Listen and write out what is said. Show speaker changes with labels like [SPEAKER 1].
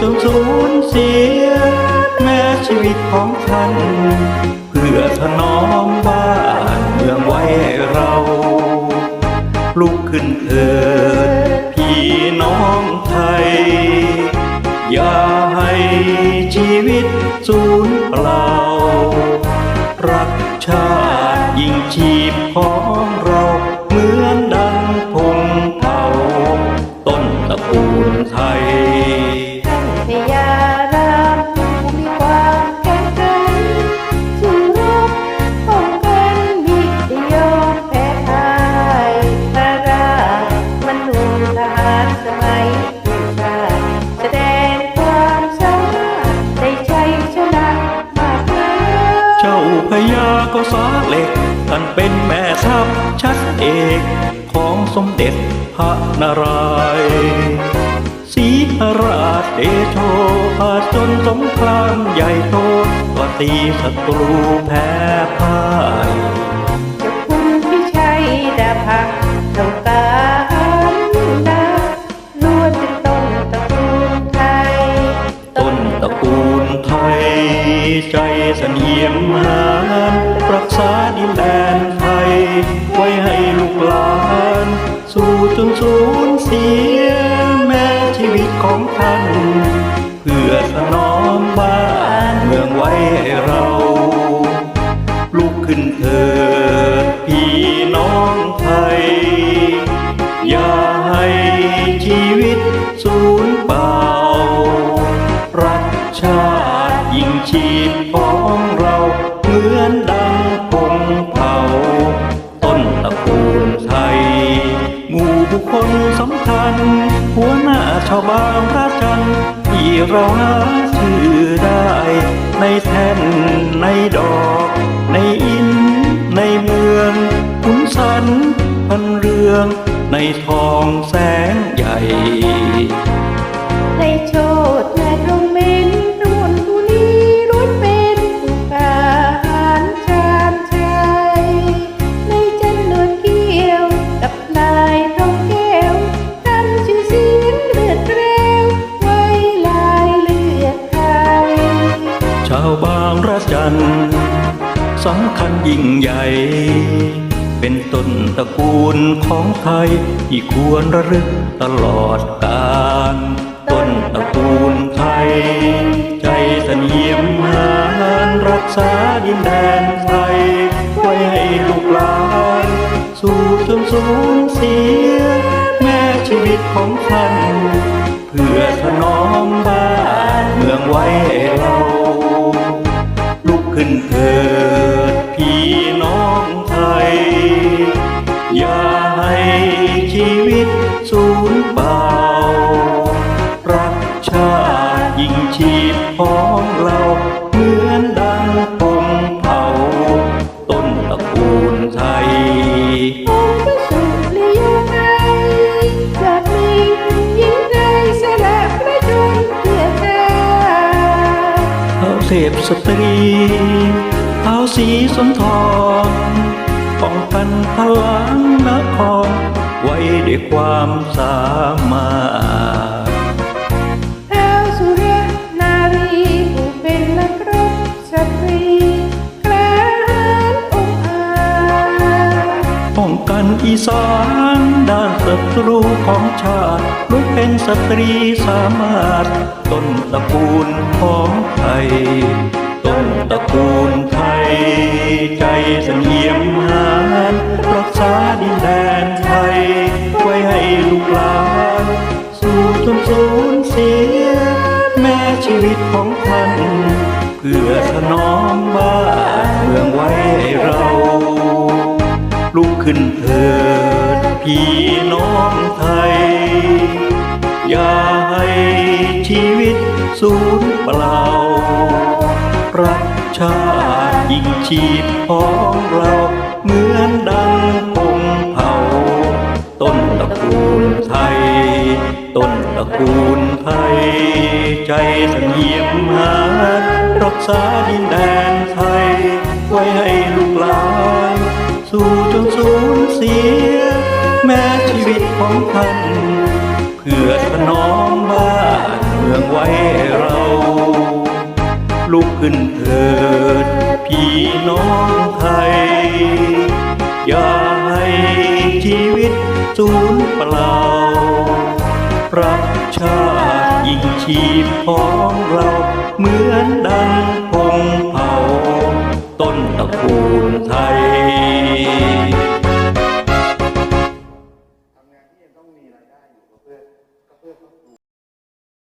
[SPEAKER 1] จนสูญเสีย แม้ชีวิตของท่านเพื่อถนอมบ้านเมืองไว้เราลุกขึ้นเถิดพี่น้องไทย อย่าให้ชีวิตสูญเปล่า รักชาติยิ่งชีพขอ เอก
[SPEAKER 2] ของสม
[SPEAKER 1] เด็จพระนารายณ์สีหราชเดโชอาจนสงครามใหญ่โตก็ตีศัตรูแพ้พ่าย
[SPEAKER 2] จ้าคุณพิชัยดาภักดิ์เท่ากันนะล้วนเป็นต้นตระกูลไทย
[SPEAKER 1] ต้นตระกูลไทย ใจเสนียมหานรักษาดินแดน ไว้ให้ลูกหลาน สู่จนสูญเสียแม้ชีวิตของท่าน เพื่อสนอมบ้านเมืองไว้ให้เรา ชาวบ้านพระจันทร์ที่เราหาชื่อได้ ในแท่นในดอก ในอิน ในเมืองขุนสันพันเรือง ในทองแสง
[SPEAKER 2] นสำ
[SPEAKER 1] คัญยิ่งใหญ่ เป็นต้นตระกูลของไทยที่ควรระลึกตลอดกาลต้นตระกูลไทย ใจเสนียมหานรักษาดินแดนไทย ไว้ให้ลูกหลาน สู่จนสูญเสีย แม้ชีวิตของท่านเพื่อถนอมบ้านเมืองไว้ให้เรา ก เอาเส
[SPEAKER 2] พ
[SPEAKER 1] สตรีเอาสีสนทรป้องกันพลังนครไว้ด้วยความสามารถ
[SPEAKER 2] ท้าวสุรนารีผู้เป็นนักรบสตรีกล้าหาญองอาจ
[SPEAKER 1] ป้องกันอีสานด้านศัตรูของชาติลุกเป็นสตรีสามารถต้นตระกูลของ วิตของท่าน เพื่อถนอมบ้านเมืองไว้ให้เรา ลุกขึ้นเถิดพี่น้องไทย อย่าให้ชีวิตสูญเปล่า รักชาติยิ่งชีพของเราเหมือนดังพงเผา ต้นตระกูลไทย ต้นตระกูล ไทยใจเสนียมหารักษาดินแดนไทย ไว้ให้ลูกหลาน สู่จนสูญเสีย แม้ชีวิตของท่านเพื่อถนอมบ้านเมืองไว้เรา ลุกขึ้นเถิด พี่น้องไทย อย่าให้ชีวิตสูญเปล่ารักชาติ ยิ่งชีพของเราเหมือนดัง